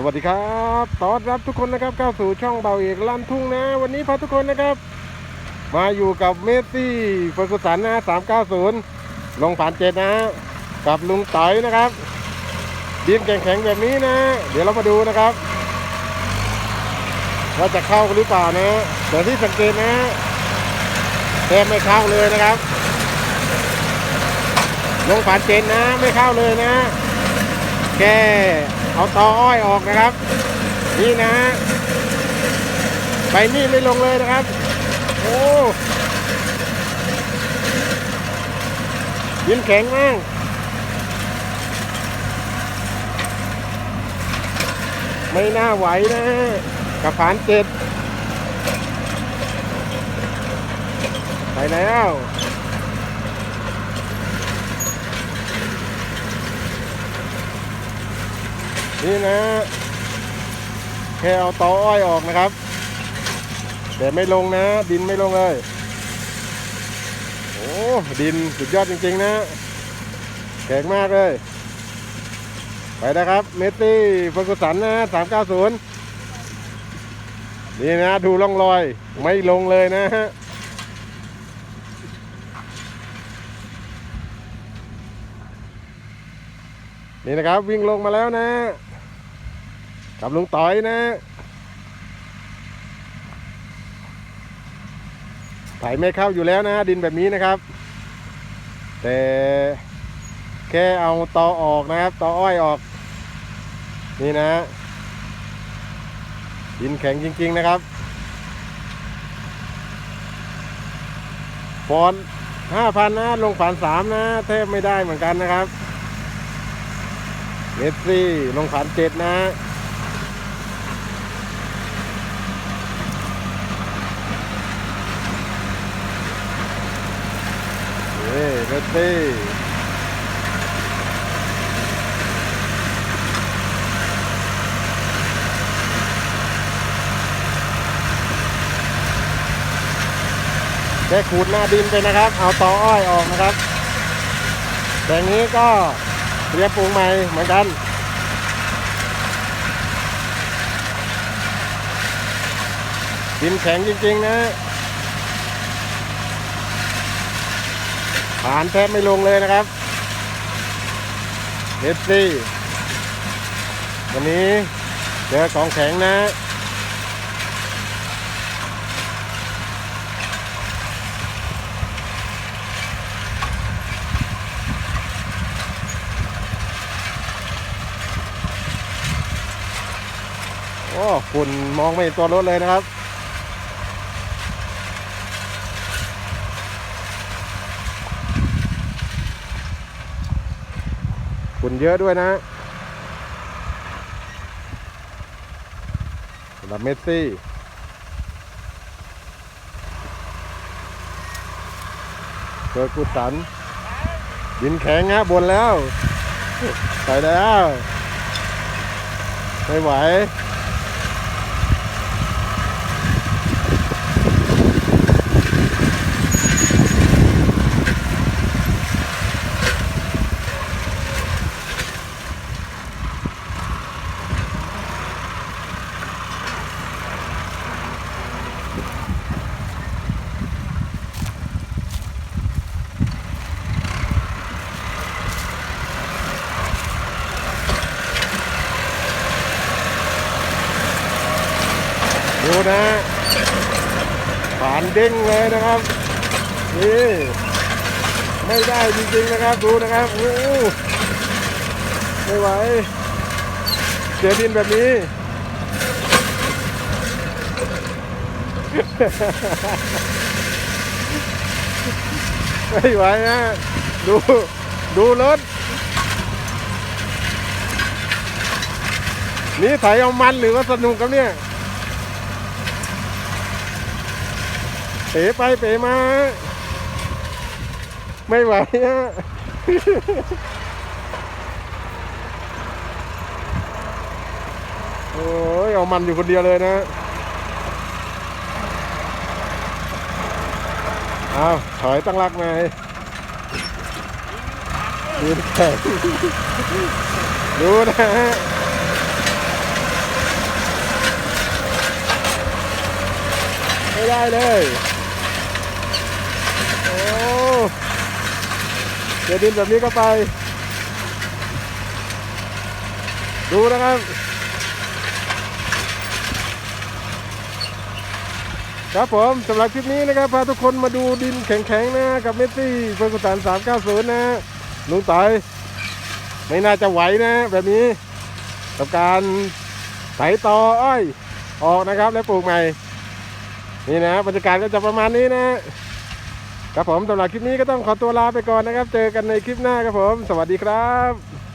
สวัสดีครับต้อนรับทุกคนนะครับเข้าสู่ช่องเบาเอกลันทุ่งนะ วันนี้พาทุกคนนะครับ มาอยู่กับเมสซี่เฟอร์กุสันนะ390ลงผ่านเจ็ดนะ กับลุงต่อยนะครับดินแข็งๆแบบนี้นะ เดี๋ยวเรามาดูนะครับ ว่าจะเข้าหรือเปล่านะแต่ที่สังเกตนะแทบไม่เข้าเลยนะครับ ลงผ่านเจ็ดนะ ไม่เข้าเลยนะ แค่ เอาตออ้อยออกนะครับ นี่นะไปนี่ไม่ลงเลยนะครับ โอ้ยินแข็งมากไม่น่าไหวนะกับผานเจ็ดไปแล้ว นี่นะแค่เอาตออ้อยออกนะครับแต่ไม่ลงนะ ดินไม่ลงเลย โอ้ ดินสุดยอดจริง ๆ นะ แข็งมากเลย ไปนะครับ เมสซี่เฟอร์กุสันนะ390นี่นะ ดูร่องรอย ไม่ลงเลยนะฮะนี่นะครับวิ่งลงมาแล้วนะ กับลุงต่อยนะไถไม่เข้าอยู่แล้วนะดินแบบนี้นะครับ แต่แค่เอาตอออกนะครับตออ้อยออก นี่นะ ดินแข็งจริง ๆนะครับฟอนห้าพันนะลงผ่านสามนะแทบไม่ได้เหมือนกันนะครับเมสซี่ลงผ่านเจ็ดนะ อเท่แค่ขูดหน้าดินไปนะครับ เอาตออ้อยออกนะครับ แต่งนี้ก็เรียมปลูกใหม่เหมือนกันดินแข็งจริงๆนะ ผ่านแทบไม่ลงเลยนะครับเอฟซีวันนี้เจอของแข็งนะโอ้ฝุ่นมองไม่เห็นตัวรถเลยนะครับ ฝุ่นเยอะด้วยนะสำหรับเมสซี่เจอกุสันดินแข็งฮะบนแล้ว ไปแล้ว ไม่ไหว ดูนะผานเด้งเลยนะครับนี่ไม่ได้จริงๆนะครับ ดูนะครับโอ้ไม่ไหวเสียดินแบบนี้ไม่ไหวนะ ดู ดูรถ นี่ไถเอามันหรือว่าสนุกครับเนี่ย เป๋ไปเป๋มา ไม่ไหวฮะโอ้ยเอามันอยู่คนเดียวเลยนะเอาถอยตั้งรักไหมดูแข็งดูนะฮะไม่ได้เลย เจดินแบบนี้ก็ไป ดูนะครับครับผมสำหรับคลิปนี้นะครับพาทุกคนมาดูดินแข็งๆนะกับเมสซี่เฟอร์กูสัน390 นะลุงต่อยไม่น่าจะไหวนะ แบบนี้กับการไถต่ออ้อยออกนะครับ แล้วปลูกใหม่ นี่นะบรรยากาศก็จะประมาณนี้นะ ครับผมสำหรับคลิปนี้ก็ต้องขอตัวลาไปก่อนนะครับ เจอกันในคลิปหน้าครับผม สวัสดีครับ